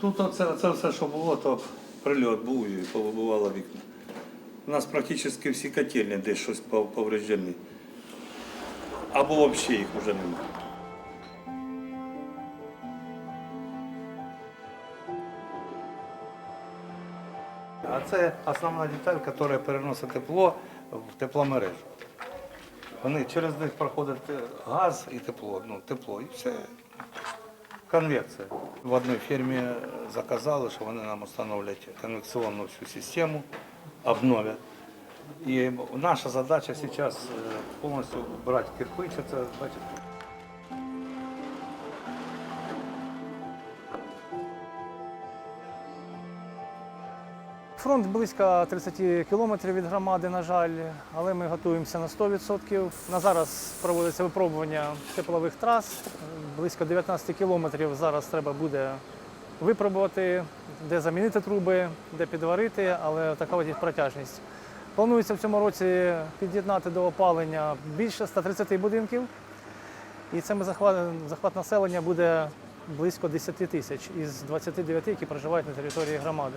Тут оце, це все, що було, то прильот був і повибивало вікна. У нас практично всі котельні десь щось повреждені. Або взагалі їх вже немає. А це основна деталь, яка переносить тепло в тепломережу. Вони через них проходить е, газ і тепло, ну тепло, і все. Конвекція. В одній фірмі заказали, що вони нам встановлять конвекційну всю систему, обновлять. І наша задача зараз е, повністю брати кирпич, це бачите. Фронт близько 30 кілометрів від громади, на жаль, але ми готуємося на 100%. На зараз проводиться випробування теплових трас. Близько 19 кілометрів зараз треба буде випробувати, де замінити труби, де підварити, але така от є протяжність. Планується в цьому році під'єднати до опалення більше 130 будинків. І це захват, захват населення буде близько 10 тисяч із 29, які проживають на території громади.